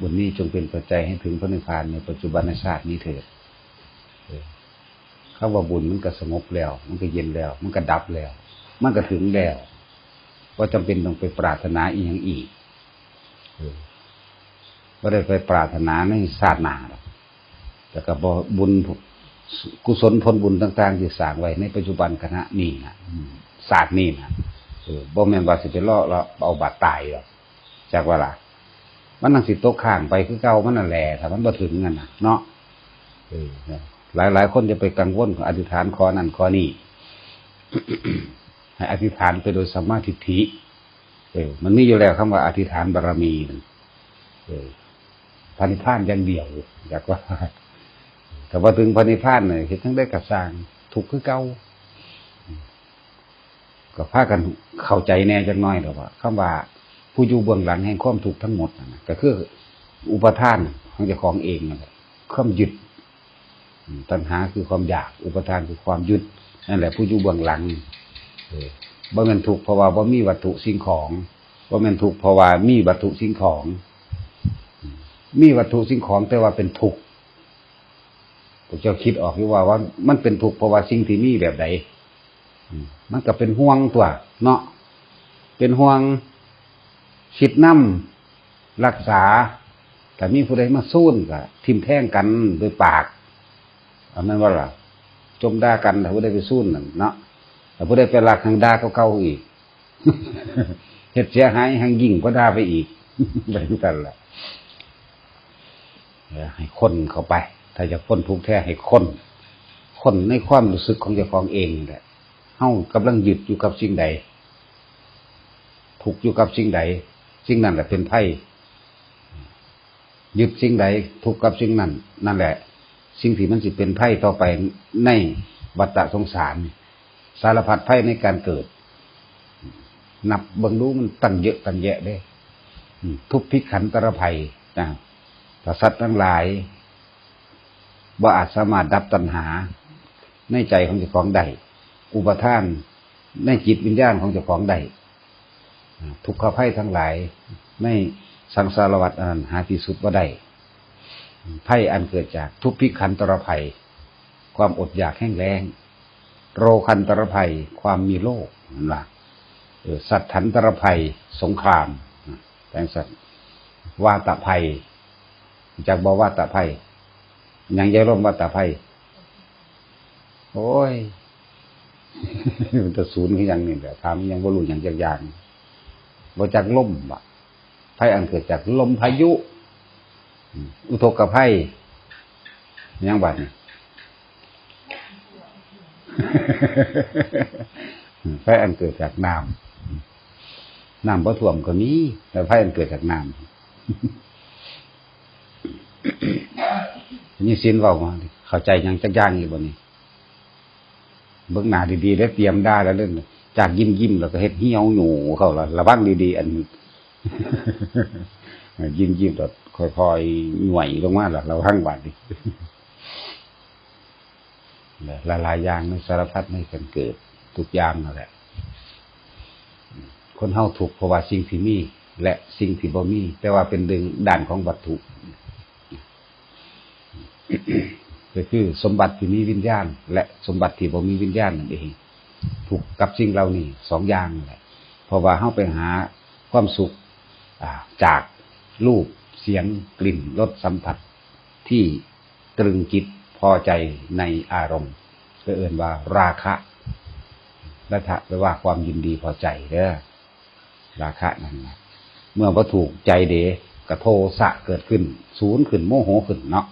บุญนี้จงเป็นปัจจัยให้ถึงพระนิพพานในปัจจุบันชาตินี้เถิดเออคำว่าบุญมันก็สงบแล้ว มันก็เย็นแล้ว มันก็ดับแล้ว มันก็ถึงแล้วว่าจำเป็นต้องไปปรารถนาอีกอย่างอีกเออบ่ได้ไปปรารถนาในศาสนาหรอกแต่ก็บบุญกุศลผลบุญต่างๆที่สร้างไว้ในปัจจุบันขณะนี้นะศาสตร์นี้นะบ่แม่นว่าสิไปล่อเราเอาบาดตายหรอกจากว่าล่ะ มันนั่งสิตกข้างไปคือเก่ามันนั่นแหละถ้ามันบ่ถึงกันนะเนาะหลายหลายคนจะไปกังวลอธิษฐานขอนั่นขอนี่ให้อธิษฐานไปโดยสัมมาทิฏฐิเออ มันมีอยู่แล้วคำว่าอธิษฐานบารมีพันเออพระนิพพานอย่างเดียว อยากว่าแต่ว่าถึงพระนิพพานเนี่ยเห็นทั้งได้กระสร้างถูกคือเก่าก็พากันเข้าใจแน่จักหน้อยหรอกว่าคำว่า ผู้อยู่เบื้องหลังแห่งความทุกทั้งหมดนั่นนะก็คืออุปทานของเจ้าของเองนั่นแหละความหยึดตัณหาคือความอยาก อุปทานคือความหยึดนั่นแหละ ผู้อยู่เบื้องหลังบ่แม่นทุกเพราะว่าบ่มีวัตถุสิ่งของบ่แม่นทุกเพราะว่ามีวัตถุสิ่งของ มีวัตถุสิ่งของ แต่ว่าเป็นทุกข์พวกเจ้าคิดออกหรือว่าว่ามันเป็นทุกเพราะว่าสิ่งที่มีแบบใดอืมมันก็เป็นห่วงตัว เนาะเป็นห่วง คิดน้ำรักษาแต่มีผู้ใดมาสู้นก็ทิมแท่งกันด้วยปากอันนั้นว่าล่ะจมด่ากันถ้าผู้ใดไปสู้นั่นเนาะแต่ผู้ใดไปรักทางด่าเก่าๆอีกเฮ็ดเสียหายหังยิ่งก็ด่าไปอีกแบบนั้นแหละให้คนเข้าไป ถ้าจะพ้นทุกข์แท้ให้คน คนในความรู้สึกของเจ้าของเองแหละเฮากำลังหยึดอยู่กับสิ่งใด ถูกอยู่กับสิ่งใด สิ่งนั้นแหละเป็นไพ่ยึดสิ่งใดถูกข์กับสิ่งนั้น นั่นแหละ สิ่งที่มันสิเป็นไพ่ต่อไปในวัฏสงสาร สารพัดไพ่ในการเกิด นับบิ่งรู้มันตั้งเยอะตั้งแยะเด้ทุกพิกขันตรภัยนะแต่สัตว์ทั้งหลายว่าอาจสามารถดับตัณหา ในใจของเจ้าของได้อุปทาน ในจิตวิญญาณของเจ้าของได้ ทุกขภัยทั้งหลายในสังสารวัฏอันหาที่สุดว่าได้ภัยอันเกิดจากทุกพิกขันตรภัย ความอดอยากแห้งแล้ง โรคันตรภัย ความมีโรคนะสัตถันตรภัย สงครามแปลงสัตว์วาตภัย จากบอกวาตภัย ยังยายร่มวาตภัย โอ้ย มันจะศูนย์คืออย่งนี้แหละถามยังบ่รู้อย่างจากอย่าง บ่จากลมวะภัยอันเกิดจากลมพายุ อุทกภัยยังบัดนี่ภัยอันเกิดจากน้ำน้ำบ่ท่วมก็มีแต่ภัยอันเกิดจากน้ำนี่สินเว้ามาเข้าใจยังจักย่างอยู่บ่นี่เบิ่งหน้าดีๆแล้วเตรียมได้แล้วเรื่อง จากยิ้มยิ้มแล้วก็เฮ็ดเหี่ยวหนูเขาละระวังดีๆอันยิ้มยิ้มแล้วค่อยๆหน่วยลงมาแล้วระวังบาดดิละลายยางในสารพัดในกันเกิด ทุกอย่างนั่นแหละ คนเฮาถูกเพราะว่าสิ่งที่มี และสิ่งที่บ่มี แต่ว่าเป็นดึงด้านของวัตถุก็คือสมบัติที่มีวิญญาณ และสมบัติที่บ่มีวิญญาณนั่นเอง ถูกกับสิ่งเหล่านี้สองอย่างแหละเพราะว่าเฮาไปหาความสุขจากรูปเสียงกลิ่นรสสัมผัสที่ตรึงจิตพอใจในอารมณ์ก็เอื่นว่าราคะและทะแปลว่าความยินดีพอใจเด้อราคะนั่นนะเมื่อว่าถูกใจเดกระโทสะเกิดขึ้น ศูนย์ขึ้นโมโหขึ้นเนาะ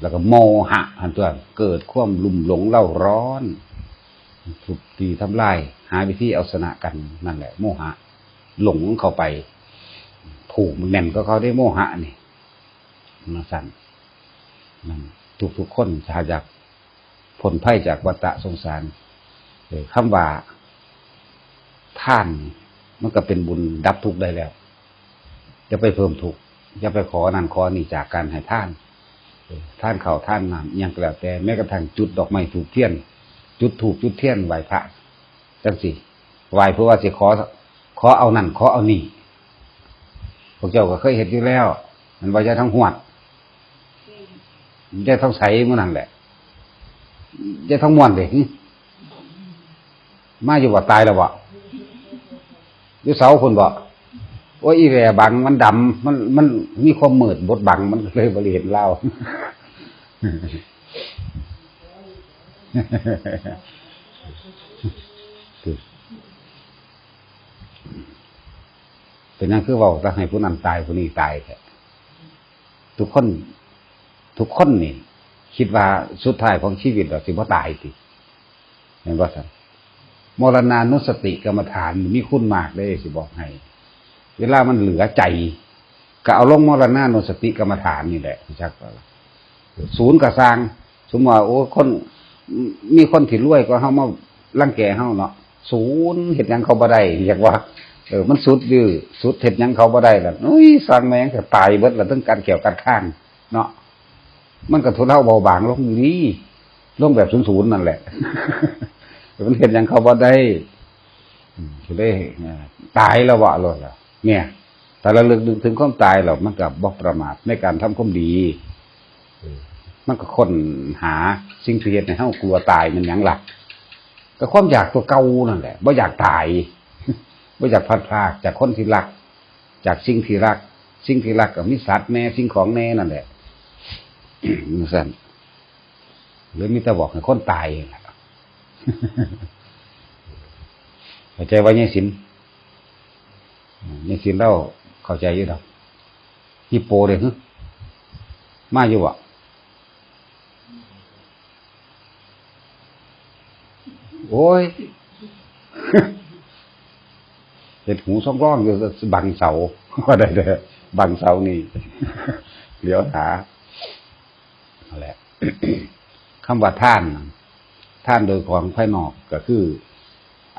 แล้วก็โมหะหันตัวเกิดความลุ่มหลงเล่าร้อน ทุบตีทำลาย หาวิธีเอาชนะกันนั่นแหละ โมหะ หลงเข้าไป ผูกมันแน่นก็เขาได้โมหะนี่มาสั่นนั่นทุกทุกคนถ้าอยากผลไพ่จากวัฏสงสารเออคำว่าท่านมันก็เป็นบุญดับทุกข์ได้แล้วจะไปเพิ่มทุกข์จะไปขอนั่นขอนี่จากการให้ท่าน ท่านเขาท่านนำอิหยังก็แล้วแต่แม้กระทั่งจุดดอกไม้ถูกเทียน จุดถูกจุดเทียนไหวพระจังสิไหวเพื่อว่าจะขอ ขอเอานั่นขอเอานี่พวกเจ้าก็เคยเห็นอยู่แล้ว มันว่าจะทั้งหวดจะทั้งใสมันนั่นแหละจะทั้งมวนเด็กมาอยู่ว่าตายแล้วบ่อยู่เสาคนบ่โอ้ยอีแหวบังมันดำมันมันมีความมืดบดบังมันเลยบริเห็นเล่า เป็นนั่นคือว่าจะให้ผู้นั้นตายผู้นี้ตายแท้ทุกคน ทุกคนนี่ คิดว่าสุดท้ายของชีวิตเราสิบ่ตายติเห็นว่าท่านมรณานุสติกรรมฐานมีคุณมากเลยสิบอกให้ เวลามันเหลือใจ ก็เอาลงมรณานุสติกรรมฐานนี่แหละชักว่าศูนย์กระสร้างสมมติว่าโอ้คน มีคนที่รวยก็เฮามารังแกเฮาเนาะศูนย์เห็ดยังเขาบ่ได้อยากว่าเออมันสุดดื้อสุดเห็ดยังเขาบ่ได้แล้วอุ้ยสร้างแมงแต่ตายเบิดล้วต้องการเกี่ยวกันข้างเนาะมันก็ทุเลาเบาบางลงอยู่ดีลงแบบศูนย์ๆนั่นแหละมันเห็นหยังเขาบ่ได้อืมก็เลยตายแล้ววะเลยล่ะเนี่ยแต่เราเลึกนึกถึงความตายเรามันกับบอกประมาทในการทำความดีออ มันก็ค้นหาสิ่งที่เหตุในเฮากลัวตายมันหยังหลักก็ความอยากตัวเก่านั่นแหละบ่อยากตายบ่อยากพัดพลากจากคนที่รัก จากสิ่งที่รัก สิ่งที่รักกับมิสัตว์แน่สิ่งของแน่นั่นแหละนั่สั่นหรือมิแต่บอกให้คนตายนั่นแหละเข้าใจว่าเนี่ยสินเนี่ยสินเราเข้าใจอยู่ดอกฮิปโปเลยฮึมาอยู่อะ โอ้ยเห็ดหูซ่องร่องอยู่บังเสาก็ได้เลยบังเสานี่เดี๋ยวหานั่นแหละคำว่าท่านท่านโดยของภายนอกก็คือ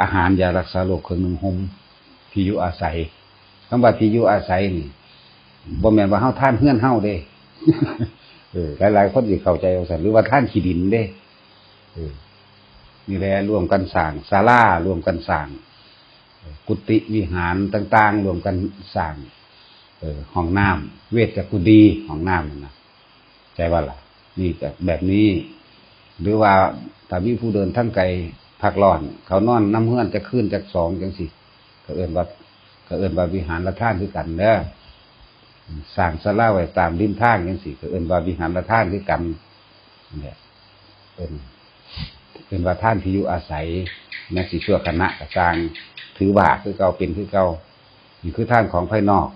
อาหารยารักษาโรคเครื่องหนึ่งหมที่อยู่อาศัยคำว่าที่อยู่อาศัยนี่บ่แม่นว่าเฮาท่านเฮือนเฮาเด้เออหลายๆคนสิเข้าใจว่าซั่นหรือว่าท่านขี้ดินเด้อ นี่แหละรวมกันสร้างศาลารวมกันสร้างกุฏิวิหารต่าง ๆ รวมกันสร้างเออห้องน้ำเวชกุดีห้องน้ำนั่นนะใจว่าล่ะ นี่แบบนี้ หรือว่าถ้ามีผู้เดินทั้งไกลพักร้อน เขานอนน้ำเฮือนจะขึ้นจากสองจังสิก็เอินว่าก็เอินว่าวิหารละท่านคือกันเด้อสร้างสลาไว้ตามริมทางจังสิก็เอินว่าวิหารละท่านคือกันเนี่ยเป็น เป็นว่าท่านที่อยู่อาศัยแม้สิชั่วคณะกระจางถือบาคือเก่าเป็นคือเก่านี่คือท่านของภายนอก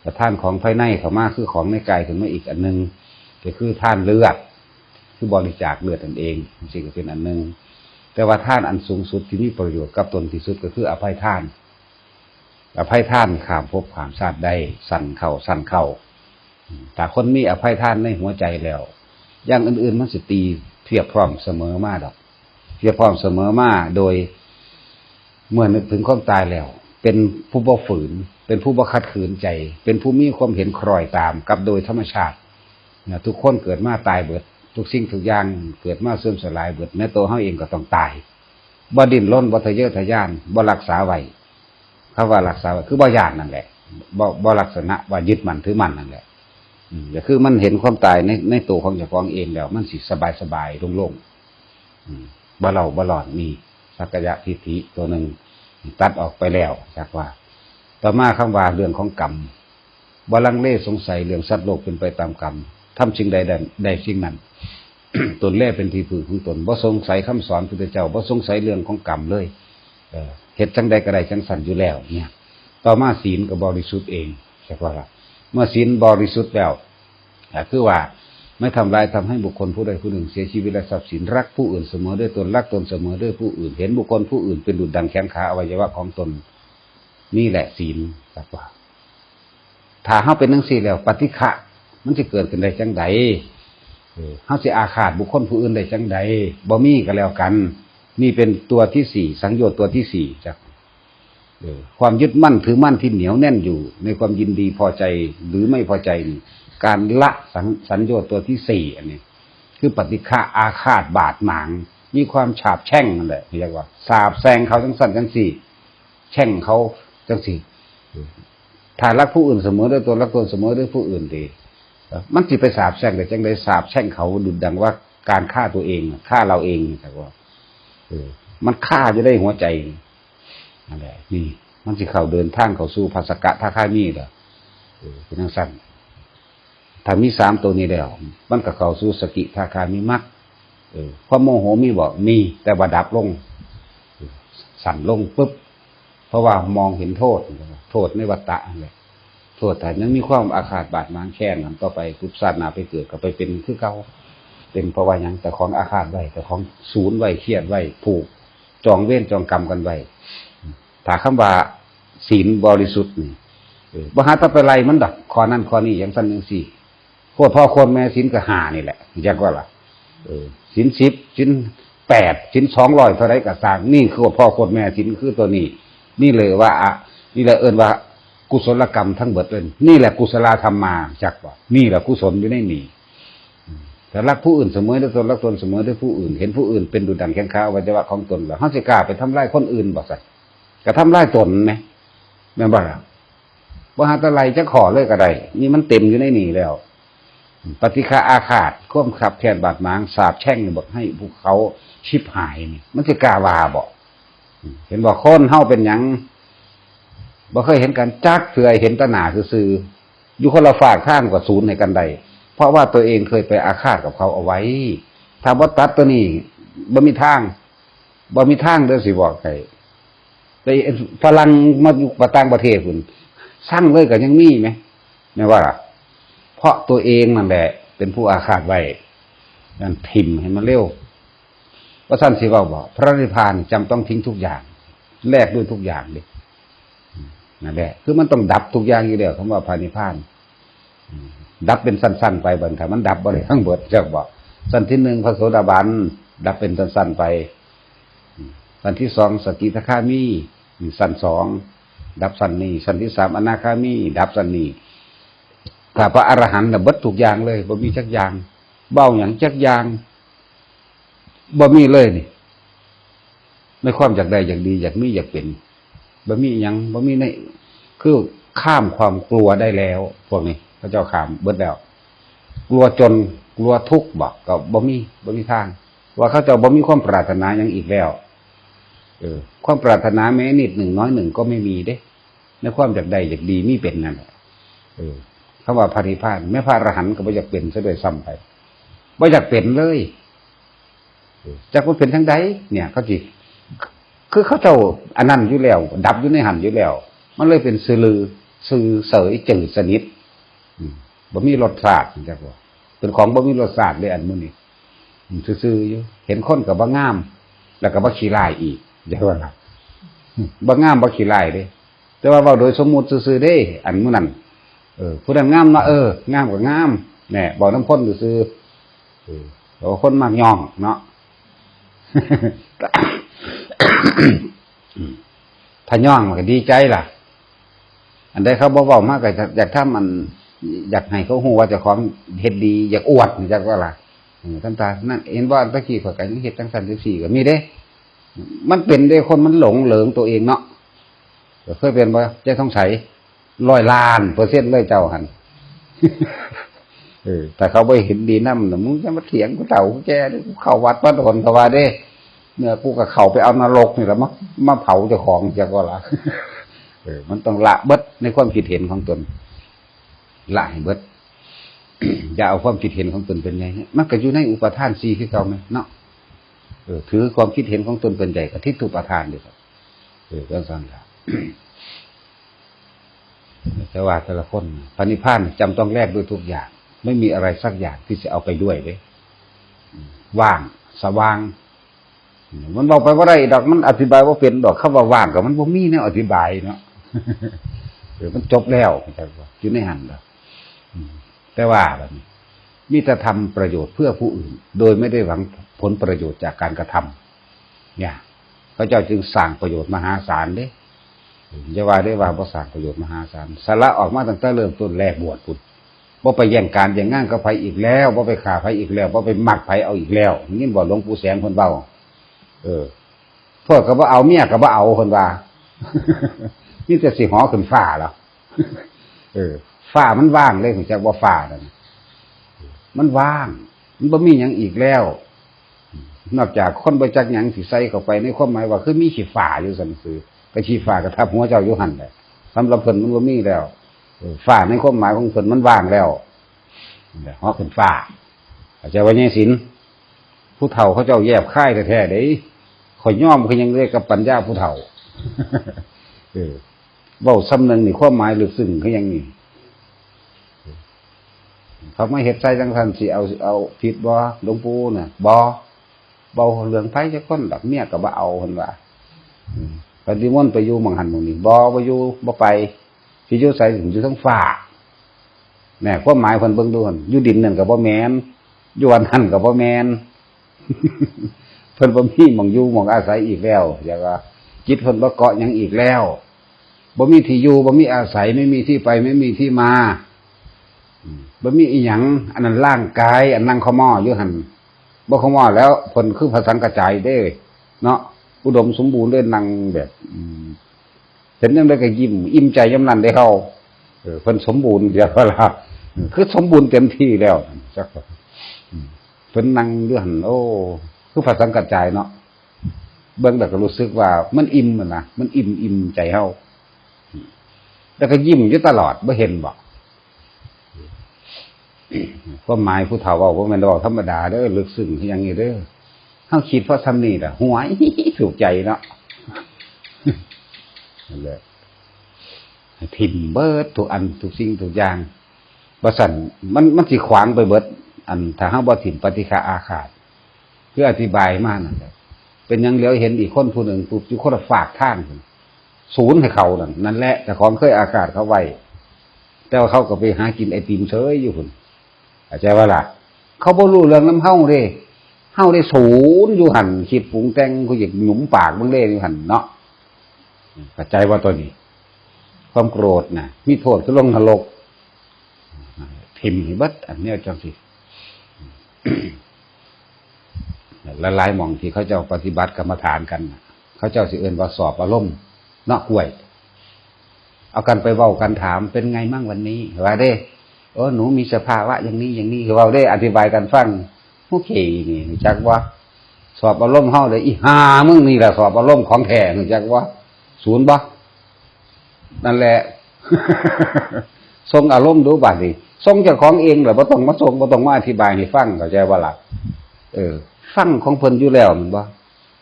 แต่ท่านของภายในเขามาคือของในกายถึงมาอีกอันหนึงก็คือท่านเลือดคือบริจาคเลือดนั่นเองจริงก็เป็นอันหนึ่งแต่ว่าท่านอันสูงสุดที่มีประโยชน์กับตนที่สุดก็คืออภัยท่าน อภัยท่านขามภพข้ามชาติได้สั่นเข้าสั่นเข้าแต่คนมีอภัยท่านในหัวใจแล้ว อย่างอื่นๆมันสิตีเพียบพร้อมเสมอมาดอก เพียพร้อมเสมอมาโดยเมื่อนึกถึงความตายแล้ว เป็นผู้บ่ฝืน เป็นผู้บ่ขัดขืนใจ เป็นผู้มีความเห็นครอยตามกับโดยธรรมชาตินะทุกคนเกิดมาตายเบิด ทุกสิ่งทุกอย่างเกิดมาเสื่อมสลายเบิดแม้ตัวเขาเองก็ต้องตายบ่ดิ้นรนบ่ทะเยอทะยานบ่รักษาไว้คำว่ารักษาไว้คือบ่ยานนั่นแหละบ่บ่ลักษณะว่ายึดมันถือมันนั่นแหละก็คือมันเห็นความตายในในตัวของเจ้าของเองแล้ว มันสิสบายสบายโล่งๆ อืมบ่เราบ่หลอนมีสักยะทิฏฐิตัวหนึ่งตัดออกไปแล้วจากว่า ต่อมาคำว่าเรื่องของกรรมบ่ลังเลสงสัยเรื่องสัตว์โลกเป็นไปตามกรรมทำสิ่งใดได้ไดสิ่งนั้นตนแรกเป็นที่พึ่งของตนบ่สงสัยคำสอนพุทธเจ้าบ่สงสัยเรื่องของกรรมเลยเออเฮ็ดจังใดก็ได้จังสันอยู่แล้ว เนี่ย ต่อมาศีลก็บบริสุทธิ์เองใช่ว่าล่ะเมื่อศีลบริสุทธิ์แล้วคือว่า ไม่ทำลายทำให้บุคคลผู้ใดผู้หนึ่งเสียชีวิตและทรัพย์สินรักผู้อื่นเสมอด้วยตนรักตนเสมอด้วยผู้อื่น เห็นบุคคลผู้อื่นเป็นดุจดังแขนขาอวัยวะของตน นี่แหละศีลครับว่า ถ้าเฮาเป็นนังสี่แล้ว ปฏิฆะมันจะเกิดขึ้นได้จังใดเออเฮาสิอาฆาตบุคคลผู้อื่นได้จังใดบ่มีก็แล้วกัน นี่เป็นตัวที่สี่สังโยชน์ตัวที่สี่จากความยึดมั่นถือมั่นที่เหนียวแน่นอยู่ ในความยินดีพอใจหรือไม่พอใจนี่ การละสังสัญโยชน์ตัวที่สี่อันนี้ คือปฏิฆะอาฆาตบาดหมาง มีความฉาบแช่งนั่นแหละเรียกว่าสาบแซงเขาจังสั่นจังสี่ แช่งเขาจังสี่ถ้ารักผู้อื่นเสมอด้วยตนรักตนเสมอด้วยผู้อื่นดีมันจิไปสาบแช่งแต่จังได้สาบแช่งเขาดุดดังว่าการฆ่าตัวเองฆ่าเราเองแต่ว่ามันฆ่าจะได้หัวใจนั่นแหละนี่ มันสิเขาเดินทางเขาสู่ภาสกะท่าข้ามีเหรอเออเป็นทังสั้น ถ้ามีสามตัวนี้แล้ว มันก็เข้าสู่สกิทาคามีมักเออความโมโหมีบอกมี แต่ว่าดับลง สั่นลงปุ๊บ เพราะว่ามองเห็นโทษ โทษในวัฏฏะนั่นแหละโทษแต่ยังมีความอาฆาตบาดหมางแค้นนั้นต่อไปกุศลนาไปเกิดก็ไปเป็นคือเก่าเป็นเพราะว่ายังแต่ของอาฆาตไว้แต่ของศูนย์ไว้เครียดไว้ผูกจองเว้นจองกรรมกันไว้ถ้าคำว่าศีลบริสุทธิ์นี่บ่หาตะไปไล่มันดอกข้อนั้นข้อนี้อย่างสั้นอย่างสี่ โคตรพ่อคนแม่ศีลก็หานี่แหละจักว่าล่ะเออศีลสิบศีลแปดศีลสองร้อยเท่าไรก็สร้างนี่คือพ่อคตรแม่ศีลคือตัวนี้ นี่เลยว่าอะนี่แหละเอินว่า กุศลกรรมทั้งเบิดเลยนี่แหละกุศลธรรมมาจักว่านี่แหละกุศลอยู่ในนี่แต่รักผู้อื่นเสมอด้วยตนรักตนเสมอด้วยผู้อื่น เห็นผู้อื่นเป็นดุดังแข้งข้าอวัยวะของตนแล้วเฮาสิกาไปทำร้ายคนอื่นบอกใส่กระทำร้ายตนไหมแม่บ่ล่ะบ่หาตะไลจะขอเลยก็ไดนี่มันเต็มอยู่ในนี่แล้ว ปฏิฆาอาฆาตควมขับแค้นบาดหมางสาบแช่งบอกให้ภูเขาชิบหายนี่มันจะกาวาบอกเห็นบอกคนเฮาเป็นยังบ่เคยเห็นกันจักเถื่อเห็นตะหนาซื่ออยู่คนละฝากข้างกว่าศูนย์ในกันใด เพราะว่าตัวเองเคยไปอาฆาตกับเขาเอาไว้ ถ้าบ่ตัดตัวนี้บ่มีทางบ่มีทางเด้อสิบอกใครแต่ฝรั่งมาอยู่ประต่างประเทศพุ่นสร้างเลยก็ยังมีไหมไม่ว่าล่ะ เพราะตัวเองนั่นแหละ เป็นผู้อาฆาตไว้นั่นทิมให้มันเร็วว่าท่านสิว่าบอก พระนิพพานจำต้องทิ้งทุกอย่าง แลกด้วยทุกอย่างดินั่นแหละ คือมันต้องดับทุกอย่างอยู่แล้วคำว่าพระนิพพานดับเป็นสั้น ๆ ไปบันถ้ามันดับบ่ได้ทั้งเบิดจะบอก สั้นที่หนึ่งพระโสดาบันดับเป็นสั้นๆไป สั้นที่สองสกิทาคามีสั้นสองดับสั้นนี้ สั้นที่สามอนาคามีดับสั้นนี้ ถ้าพระอรหันต์น่ะบิดทุกอย่างเลยบ่มีจักอย่างเบ้าอย่างจักอย่างบ่มีเลยนี่ไม่ความอยากใดอยากดี อยากมีอยากเป็นบ่มีหยังบ่มีในคือข้ามความกลัวได้แล้วพวกนี้พระเจ้าขามเบิดแล้ว กลัวจนกลัวทุกข์บอกก็บ่มีบ่มีทาง ว่าเขาเจะบ่มีความปรารถนาหยังอีกแล้ว เออ ความปรารถนาแม้นิดหนึ่งน้อยหนึ่งก็ไม่มีเด้ในความอยากใดอยากดีมีเป็นนั่นแหละเออ คำว่าพระนิพพานแม่พระอรหันต์ก็ไม่อยากเป็นซะด้วยซ้ำไปไม่อยากเป็นเลยจากมันเป็นทั้งใดเนี่ยเขาจีคือเขาเจ้าอันนั้นอยู่แล้ว ดับอยู่ในหันอยู่แล้ว มันเลยเป็นสื่อลือสื่อเสยจืดสนิทบ่มีรสชาติจักว่าเป็นของบ่มีรสชาติเลยอันมื้อนี้ซื่อๆอยู่เห็นคนกับบ่งาม แล้วก็บ่ขี้ลายอีกอย่าว่าล่ะบ่งามบ่ขี้ลายเด้แต่ว่าเว้าโดยสมมติซื่อๆเด้ อันมือนั้น เออผู้นั้นงามเนาะเอองามกว่างามแหน่บอกน้ำพ่นซื่อเออแต่ว่าคนมากย่องเนาะถ้าย่องมันก็ดีใจล่ะ อันใดเขาบอกบอกมากก็อยากถ้ามัน อยากให้เขาหูว่าจะของเฮ็ดดี อยากอวดอยากว่าล่ะท่านตานั่นเห็นว่าตะกี้ข่อยกันเฮ็ดจังสันจังสี่ก็มีเด้ มันเป็นได้คนมันหลงเหลิงตัวเองเนาะเคยเป็นบ่เจ้าท้องใส ร้อยล้านเปอร์เซ็นต์เลยเจ้าหันเออแต่เขาไปเห็นดีน้ำน่ะมึงจะมาเถียงกูเต่ากูแกเด้กูเข้าวัดมาโดนเขาว่าเด้เนี่ยกูก็เขาไปเอานรกนี่แหละมามาเผาเจ้าของจะก็ละเออ มันต้องละเบิดในความคิดเห็นของตนละให้เบิดอย่าเอาความคิดเห็นของตนเป็นใหญ่มันก็อยู่ในอุปทานสี่คือเก่าไหมเนาะเออถือความคิดเห็นของตนเป็นใหญ่กับทิฏฐุปทานดีครับเออก็สั่นละ แต่ว่าแต่ละคนพระนิพพานจำต้องแลกด้วยทุกอย่าง ไม่มีอะไรสักอย่างที่จะเอาไปด้วยเลยอืมว่างสว่าง มันบอกไปว่าไรดอกมันอธิบายว่าเป็นดอกคำว่าว่างกับมันบ่มีแนวอธิบายเนาะเออมันจบแล้วแต่ว่าอยู่ในหันแล้วแต่ว่าแบบนี้มีแต่ทำประโยชน์เพื่อผู้อื่น โดยไม่ได้หวังผลประโยชน์จากการกระทำเนี่ยพระเจ้าจึงสั่งประโยชน์มหาศาลเด้ อย่าว่าได้ว่าบ่สร้างประโยชน์มหาศาลสาระออกมาตั้งแต่เริ่มต้นแรกบวชพุ่นบ่ไปแย่งการแย่งงานกับไผอีกแล้วบ่ไปฆ่าไผอีกแล้วบ่ไปหมักไผเอาอีกแล้วนี่บ่หลวงปู่แสงเพิ่นเว้าเออพวกก็บ่เอาเมียก็บ่เอาเพิ่นว่านี่แต่สิหอขึ้นฟ้าแล้วเออฝ้ามันว่างเลยผมจักว่าฝ้านั่นมันว่าง มันบ่มีหยังอีกแล้ว นอกจากคนบ่จักหยังสิใส่เข้าไปในความหมายว่าคือมีขี้ฝ้าอยู่ซั่นซื่อ ก็ขี้ฝ้ากระทับหัวเจ้าอยู่หันแหละสำหรับเพิ่นมันบ่มีแล้วฝ้าในความหมายของเพิ่นมันว่างแล้วนั่นแหละฮอกขึ้นฝ้าเข้าใจว่าไงสินผู้เฒ่าเขาเจ้าแยบค่ายแท้ๆเด้ข่อยย่อมคือยังเรียกกับปัญญาผู้เฒ่าเออเว้าซ้ำหนึ่งนี่ความหมายลึกซึ้งคือยังนี่เขาไม่เห็ดใจจังสันสิเอาเอาผิดบ่หลวงปู่น่ะบ่เบาเรื่องไผจะคนดอกเมียก็บ่เอาเพิ่นว่าอืม ปฏิมนต์ไปอยู่มังหันหมองนี้บ่บ่อยู่บ่ไปสิอยู่ไสถึงอยู่ทั้งฟ้าแหน่ความหมายเพิ่นเบิ่งดูหั่นอยู่ดินนั่นก็บ่แมนอยู่อันนั้นก็บ่แมนเพิ่นบ่มีมองอยู่มองอาศัยอีกแล้วอยากว่าจิตเพิ่นบ่เกาะยังอีกแล้วบ่มีที่อยู่บ่มีอาศัยไม่มีที่ไปไม่มีที่มาบ่มีอีหยังอันนั้นร่างกาย อันนั่งขม้ออยู่หันบ่ขม้อแล้วผลคือพระสังกระจายเด้ เนาะ อุดมสมบูรณ์ด้วยนั่งแบบเห็นยังได้ก็ยิ้มอิ่มใจยำนันได้เข้าเออเพิ่นสมบูรณ์เดี๋ยวเวลาคือสมบูรณ์เต็มที่แล้วจักเพิ่นนั่งด้วยหันโอ้คือพระสังกระจเนาะเบิ่งแล้วก็รู้สึกว่า มันอิ่มนะมันอิ่มอิ่มใจเฮาแล้วก็ยิ้มอยู่ตลอดบ่เห็นบ่ก็หมายผู้เฒ่าเว่าว่ามันดอกธรรมดาเด้อลึกซึ้งอหยังนี้เด้อ เฮาคิดเพราะทำนี่ล่ะหวยถูกใจเนาะนั่นแหละทิมเบิดทุกอันทุกสิ่งทุกอย่างบ่สันมันมันสิขวางไปเบิด อันถ้าเฮาบ่ถิ่มปฏิฆาอาฆาตเพื่ออธิบายมานั่นแหละเป็นยังเหลียวเห็นอีกคนผู้หนึ่งปุ๊บอยู่คนฝากท่างพุ่นศูนย์ให้เขานั่นนั่นแหละแต่ของเคยอากาศเขาไว้แต่ว่าเขาก็ไปหากินไอติมเฉยอยู่พุ่นเข้าใจว่าล่ะ เขาบ่รู้เรื่องน้ำเฮาเด้ เฮาได้ศูนย์อยู่หันคิดปรุงแต่งกูอยากหยุมปากมึงเล่อยู่หันเนาะเข้าใจว่าตัวนี้ ความโกรธนะมีโทษคือลงนรกทิมบิดอันนี้จังสิละลายหมองที่เขาเจ้าปฏิบัติกรรมฐานกัน เขาเจ้าสิเอินว่าสอบอารมณ์เนาะกล้วย เอากันไปเว้ากันถามเป็นไงมั่งวันนี้ว่าเด้เออหนูมีสภาวะอย่างนี้อย่างนี้คือเราได้อธิบายกันฟัง โอเคนี่จักว่า สอบอารมณ์เฮาเลยอีหามึงนี่แหละสอบอารมณ์ของแท้จักว่า ศูนย์บ่นั่นแหละทรงอารมณ์ดูบัดนี้ทรงเจ้าของเองเหรอบ่ต้องมาทรงบ่ต้องมาอธิบายให้ฟังเข้าใจว่าล่ะเออ ฟังของเพิ่นอยู่แล้วมันบ่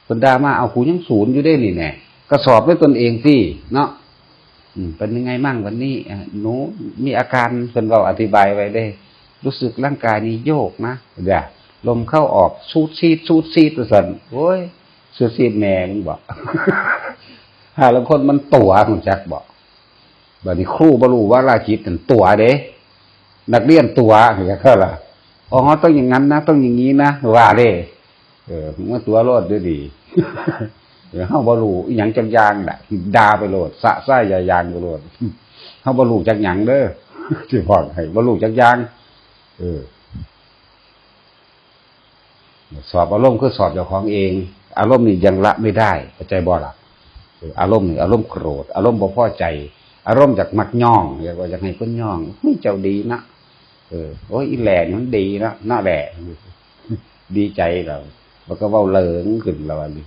เพิ่นด่ามาเอากูยังศูนย์อยู่ได้นี่แน่ก็สอบด้วยตนเองสิเนาะเป็นยังไงมั่งวันนี้หนูมีอาการเป็นเราอธิบายไว้ได้ รู้สึกร่างกายนี้โยกนะเดี๋ยว ลมเข้าออกสูดซีดสูดซีดตัวสันโอ้ยสูดซีดแหน่มึงบอกหาล้วคนมันตัวของจักบอกบัดนี้ครูบรูว่าราจิตนั่นตัวเด้ นักเรียนตัวอย่างเงี้ยก็ล่ะอ๋อต้องอย่างนั้นนะต้องอย่างนี้นะว่าเด้เออมันตัวรอดด้วยดีเดี๋ยวเฮาบรูอีหยังจักอย่างน่ะด่าไปโลดสะซ้ายยายางไปโลดเฮาบรูจักหยังเด้อสิบอกให้บรูจักยาง เออ สอบอารมณ์คือสอบเจ้าของเอง อารมณ์นี่ยังละไม่ได้เข้าใจบ่ล่ะออารมณ์นี่อารมณ์โกรธ อารมณ์บ่พอใจ อารมณ์จากมักย่องอยากว่าอยากให้เพิ่นย่องเฮ้ยเจ้าดีนะเออโอ้ยอีแหล่นี่มันดีนะน่าแหล่ดีใจเรามันก็เว้าเหลิงขึ้นแล้วอันนี้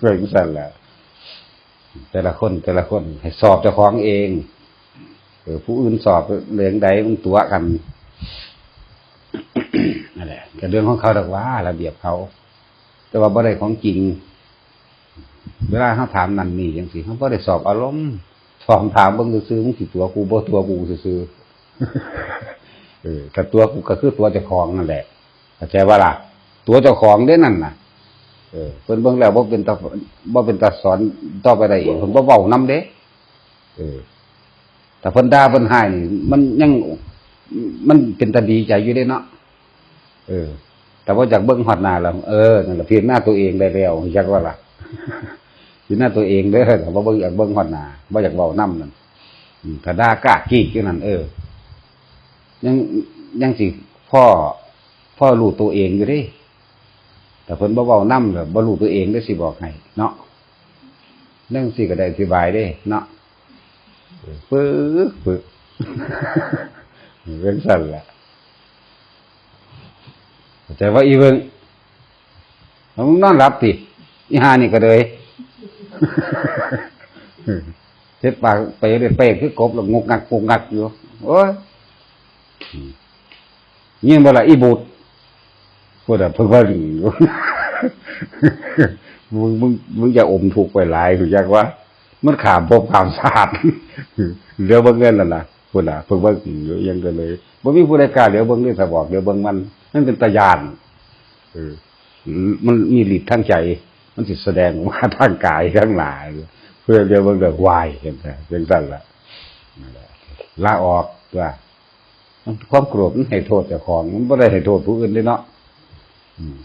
เป็นสั่นแหละแต่ละคนแต่ละคนให้สอบเจ้าของเองเออผู้อื่นสอบเรื่องใดมันตัวกัน นั่นแหละแต่เรื่องของเขาดอกว่าระเบียบเขา แต่ว่าบ่ได้ของจริง เวลาเขาถามนั่นนี่ยังสิเขาบ่ได้สอบอารมณ์สอบถามเบิ่งซื้อมึงสิตัวกูบ่ตัวกูซื้อเออแต่ตัวกูก็คือตัวเจ้าของนั่นแหละเข้าใจว่าล่ะ ตัวเจ้าของได้นั่นน่ะ เออเพิ่นเบิ่งแล้วบ่เป็นตาบ่เป็นตาสอนต่อไปได้อีกเพิ่นบ่เว้านำเด้ เออแต่เพิ่นด่าเพิ่นให้นี่มันยัง มันเป็นตาดีใจอยู่เด้เนาะเออ แต่ว่าจากเบิ่งฮอดนาแล้วเออนั่นล่ะพิจารณาตัวเองได้แล้วจักว่าล่ะพิจารณาตัวเองเด้แต่ว่าเบิ่งอยากเบิ่งฮอดนาบ่อยากเว้านำนั่นถ้าด่ากล้ากี้อยู่นั่นเออ ยังยังสิพ่อพ่อรู้ตัวเองอยู่ด้แต่เพิ่นบ่เว้านำแบบบ่รู้ตัวเองได้สิบอกให้เนาะเรื่องสิก็ได้อธิบายได้เนาะปึกปึก เป็นสั่นแหละแต่ว่าอีเบิ่งมึงนอนหลับติอีหานี่ก็เลยเจ็ดปากไปเรื่อยเป๊กคือกบแล้วงกงักงกงักอยู่โอ้ยยินบ่ละอีบูดพูดอะเพิ่งว่าอยู่มึงมึงมึงอย่าอมถูกไปหลายถูกจักว่า มันขามภพขามศาสตร์เหลือเบิ่งเงินแล้วล่ะ พูดน่ะเพิ่งว่าอยู่ยังก็เลยบ่มีผู้ใดกล้าเหลือเบิ่งนี่ถ้าบอกเหลือเบิ่งมันมันเป็นตายานเออมันมีฤทธิ์ทางใจ มันสิแสดงออกมาทางกายทั้งหลายเพื่อเดี๋ยวมันก็วายเห็นไหมเพียงสั้นละนั่นแหละลาออกว่ามันความโกรธมันให้โทษเจ้าของ มันไม่ได้ให้โทษผู้อื่นเลยเนาะอืม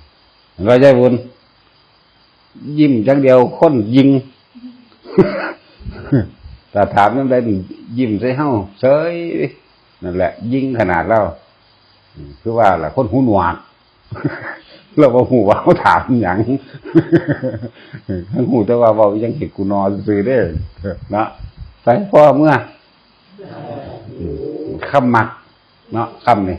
เราใจบุญยิ้มจังเดียวคนยิง แต่ถามยังไงยิ้มใส่เฮ้าเฉยนั่นแหละ ยิงขนาดเราอืมคือว่าล่ะคนหูหนวกเราบอกหูว่าเขาถามหยังทั้งหูแต่ว่าเว่ายังเห็นกูนอนซื้อได้อเนาะไปพ่อเมื่ออืมคำมัก เนาะคำนี่